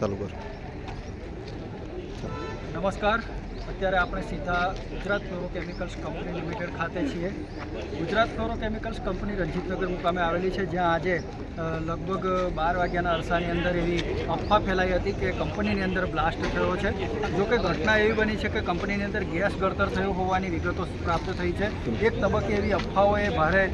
चालू कर. नमस्कार. અત્યારે આપણે સીધા ગુજરાત ફ્લોરોકેમિકલ્સ કંપની લિમિટેડ ખાતે છીએ. ગુજરાત ફ્લોરોકેમિકલ્સ કંપની રણજીતનગર મુકામે આવેલી છે, જ્યાં આજે લગભગ બાર વાગ્યાના અરસાની અંદર એવી અફવા ફેલાઈ હતી કે કંપનીની અંદર બ્લાસ્ટ થયો છે. જો કે ઘટના એવી બની છે કે કંપનીની અંદર ગેસ ગળતર થયો હોવાની વિગતો પ્રાપ્ત થઈ છે. એક તબક્કે એવી અફવાઓએ ભારે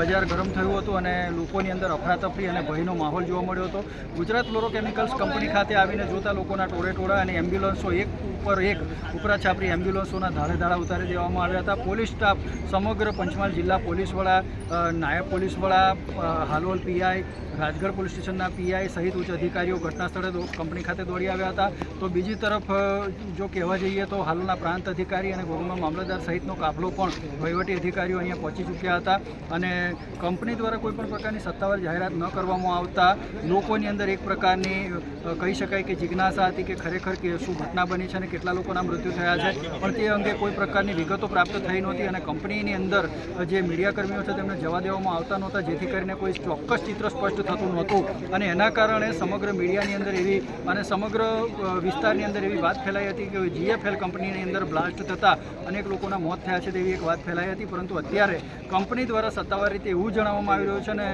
બજાર ગરમ થયું હતું અને લોકોની અંદર અફરાતફરી અને ભયનો માહોલ જોવા મળ્યો હતો. ગુજરાત ફ્લોરોકેમિકલ્સ કંપની ખાતે આવીને જોતા લોકોના ટોળે ટોળા અને એમ્બ્યુલન્સો એક ઉપર એક ઉપરા છાપરી એમ્બ્યુલન્સોના ધાડે ધાડા ઉતારી દેવામાં આવ્યા હતા. પોલીસ સ્ટાફ સમગ્ર પંચમહાલ જિલ્લા પોલીસવાળા વડા નાયબ પોલીસવાળા વડા હાલોલ પીઆઈ રાજગઢ પોલીસ સ્ટેશનના પીઆઈ સહિત ઉચ્ચ અધિકારીઓ ઘટના સ્થળે કંપની ખાતે દોડી આવ્યા હતા. તો બીજી તરફ જો કહેવા જઈએ તો હાલના પ્રાંત અધિકારી અને ગોગમા મામલતદાર સહિતનો કાફલો પણ વહીવટી અધિકારીઓ અહીંયા પહોંચી ચૂક્યા હતા અને કંપની દ્વારા કોઈપણ પ્રકારની સત્તાવાર જાહેરાત ન કરવામાં આવતા લોકોની અંદર એક પ્રકારની કહી શકાય કે જિજ્ઞાસા હતી કે ખરેખર કે શું ઘટના બની છે અને કેટલા લોકોના મૃત્યુ થયા છે, પણ તે અંગે કોઈ પ્રકારની વિગતો પ્રાપ્ત થઈ નહોતી અને કંપનીની અંદર જે મીડિયા કર્મીઓ છે તેમને જવા દેવામાં આવતા નહોતા, જેથી કરીને કોઈ ચોક્કસ ચિત્ર સ્પષ્ટ થતું નહોતું. અને એના કારણે સમગ્ર મીડિયાની અંદર એવી અને સમગ્ર વિસ્તારની અંદર એવી વાત ફેલાઈ હતી કે જીએફએલ કંપનીની અંદર બ્લાસ્ટ થતાં અનેક લોકોના મોત થયા છે તેવી એક વાત ફેલાઈ હતી. પરંતુ અત્યારે કંપની દ્વારા સત્તાવાર રીતે એવું જણાવવામાં આવી રહ્યું છે અને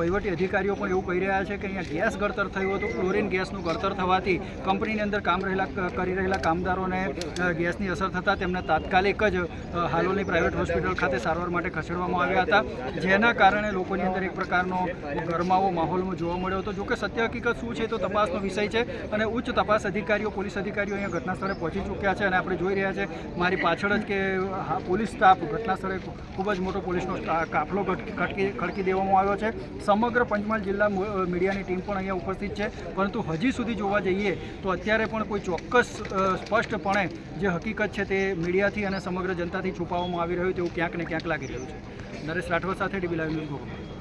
વહીવટી અધિકારીઓ પણ એવું કહી રહ્યા છે કે અહીંયા ગેસ ગળતર થયું હતું. ક્લોરીન ગેસનું ગળતર થવાથી કંપનીની અંદર કામ રહેલા કરી રહેલા કામદારોને ગેસની અસર થતાં તેમને તાત્કાલિક જ હાલોલની પ્રાઇવેટ હોસ્પિટલ ખાતે સારવાર માટે ખસેડવામાં આવ્યા હતા. જેના કારણે લોકોની અંદર એક પ્રકારનો ગરમાવો માહોલમાં જોવા મળ્યો હતો. જોકે સત્ય હકીકત શું છે તો તપાસનો વિષય છે અને ઉચ્ચ તપાસ અધિકારીઓ, પોલીસ અધિકારીઓ અહીંયા ઘટના સ્થળે પહોંચી ચૂક્યા છે અને આપણે જોઈ રહ્યા છે મારી પાછળ જ કે પોલીસ સ્ટાફ ઘટના સ્થળે ખૂબ જ મોટો પોલીસનો કાફલો ખટકી, ખડકી દેવામાં આવ્યો છે. સમગ્ર પંચમહાલ જિલ્લા મીડિયાની ટીમ પણ અહીંયા ઉપસ્થિત છે. પરંતુ હજી સુધી જોવા જઈએ તો અત્યારે પણ કોઈ ચોક્કસ સ્પષ્ટપણે જે હકીકત છે તે મીડિયાથી અને સમગ્ર જનતાથી છુપાવવામાં આવી રહ્યું તેવું ક્યાંક ને ક્યાંક લાગી રહ્યું છે. નરેશ રાઠવા સાથે ડીબી લાઈવ ન્યૂઝ ગોકુળ